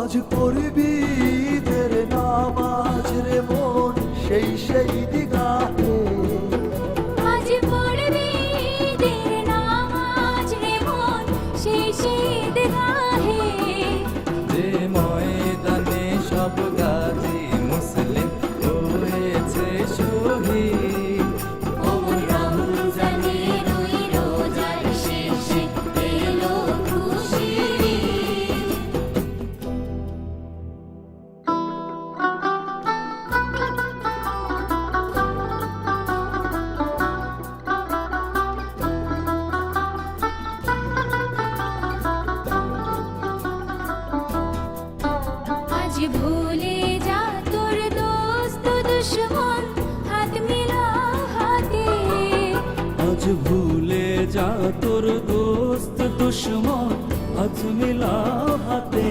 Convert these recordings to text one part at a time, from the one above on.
আজ পড়বি তের নামাজ রে মন সেই সেই দিগা ভুলে যা তোর দোস্ত দুশ্মন, হাত মিলা হাতে। আজ ভুলে যা তোর দোস্ত দুশ্মন, হাত মিলা হাতে।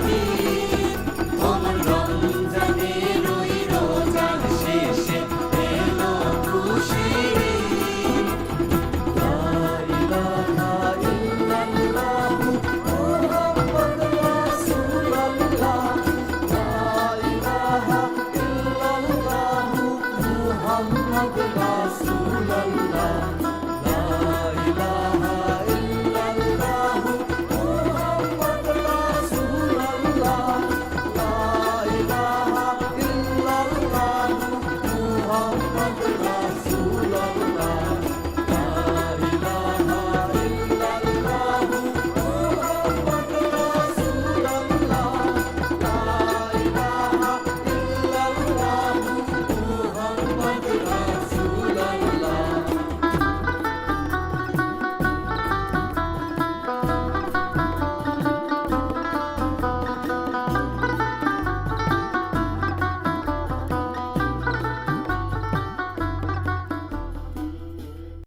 me.